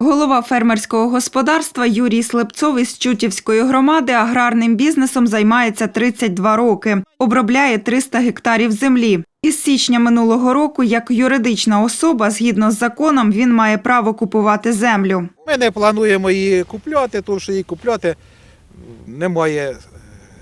Голова фермерського господарства Юрій Слепцов із Чутівської громади аграрним бізнесом займається 32 роки. Обробляє 300 гектарів землі. Із січня минулого року, як юридична особа, згідно з законом, він має право купувати землю. Ми не плануємо її купляти, тому що її купляти немає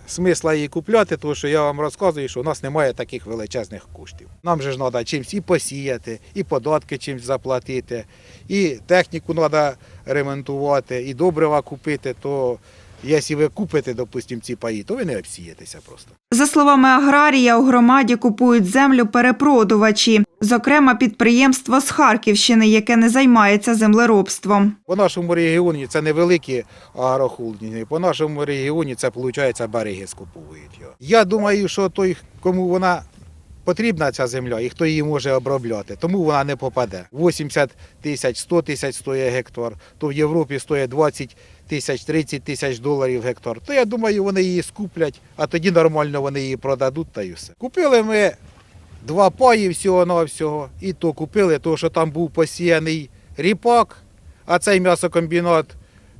смисла її купляти, тому що я вам розказую, що у нас немає таких величезних коштів. Нам же ж треба чимось і посіяти, і податки чимось заплатити, і техніку треба ремонтувати, і добрива купити. То якщо ви купите, допустимо, ці паї, то ви не обсієтеся просто. За словами аграрія, у громаді купують землю перепродувачі, зокрема підприємство з Харківщини, яке не займається землеробством. По нашому регіоні це невеликі агрохолдинги, по нашому регіоні це, виходить, береги скуповують його. Я думаю, що той, кому вона потрібна, ця земля, і хто її може обробляти, тому вона не попаде. 80 тисяч, 100 тисяч стоїть гектар, то в Європі стоїть 20 тисяч, 30 тисяч доларів гектар. То я думаю, вони її скуплять, а тоді нормально вони її продадуть та й все. Купили ми два паї всього-навсього, і то купили, тому що там був посіяний ріпак, а цей м'ясокомбінат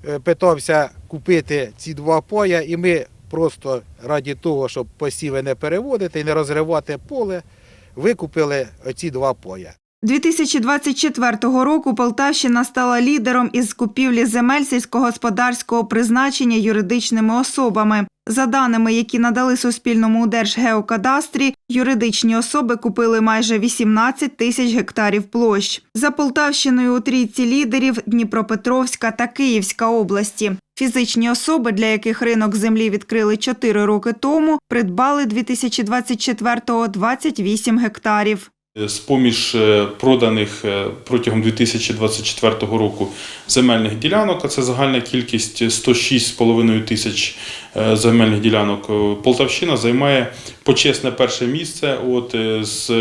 е, питався купити ці два пая, і ми просто раді того, щоб посіви не переводити і не розривати поле, викупили оці два пая. 2024 року Полтавщина стала лідером із купівлі земель сільськогосподарського призначення юридичними особами. За даними, які надали Суспільному у Держгеокадастрі, юридичні особи купили майже 18 тисяч гектарів площ. За Полтавщиною у трійці лідерів Дніпропетровська та Київська області. Фізичні особи, для яких ринок землі відкрили 4 роки тому, придбали 2024-го 28 гектарів. З поміж е, проданих е, протягом 2024 року земельних ділянок, а це загальна кількість 106,5 тисяч е, земельних ділянок, Полтавщина займає почесне перше місце от, з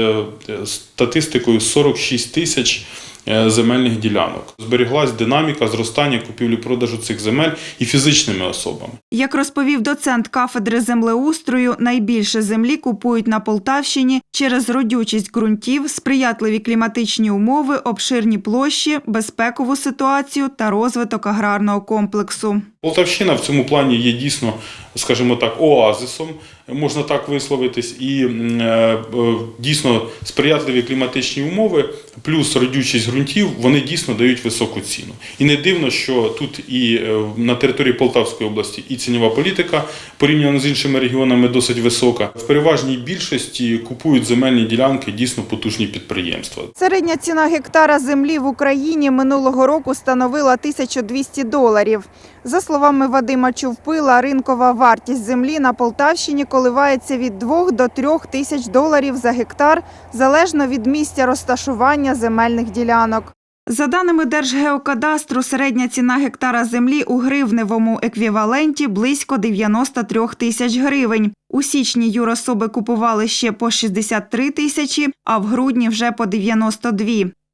статистикою 46 тисяч земельних ділянок. Зберіглась динаміка зростання купівлі-продажу цих земель і фізичними особами. Як розповів доцент кафедри землеустрою, найбільше землі купують на Полтавщині через родючість ґрунтів, сприятливі кліматичні умови, обширні площі, безпекову ситуацію та розвиток аграрного комплексу. Полтавщина в цьому плані є дійсно, скажімо так, оазисом, можна так висловитись, і е, дійсно сприятливі кліматичні умови, плюс родючість ґрунтів, вони дійсно дають високу ціну. І не дивно, що тут і е, на території Полтавської області і цінова політика порівняно з іншими регіонами досить висока. В переважній більшості купують земельні ділянки дійсно потужні підприємства. Середня ціна гектара землі в Україні минулого року становила 1200 доларів. За словами Вадима Чувпила, ринкова вартість землі на Полтавщині коливається від 2 до 3 тисяч доларів за гектар, залежно від місця розташування земельних ділянок. За даними Держгеокадастру, середня ціна гектара землі у гривневому еквіваленті близько 93 тисяч гривень. У січні юрособи купували ще по 63 тисячі, а в грудні вже по 92.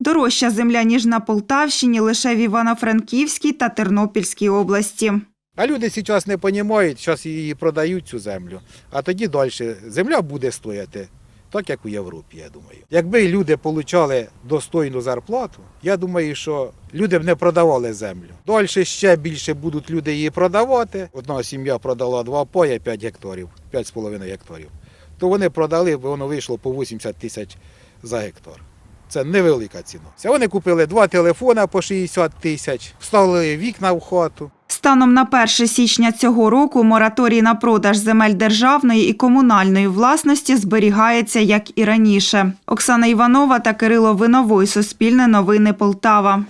Дорожча земля, ніж на Полтавщині, лише в Івано-Франківській та Тернопільській області. А люди зараз не розуміють, зараз її продають цю землю, а тоді далі земля буде стояти, так як у Європі, я думаю. Якби люди отримали достойну зарплату, я думаю, що люди б не продавали землю. Далі ще більше будуть люди її продавати. Одна сім'я продала два пая 5 гектарів, 5,5 гектарів. То вони продали, воно вийшло по 80 тисяч за гектар. Це невелика ціна. Вони купили два телефона по 60 тисяч, вставили вікна в хату. Станом на 1 січня цього року мораторій на продаж земель державної і комунальної власності зберігається, як і раніше. Оксана Іванова та Кирило Виновой. Суспільне новини Полтава.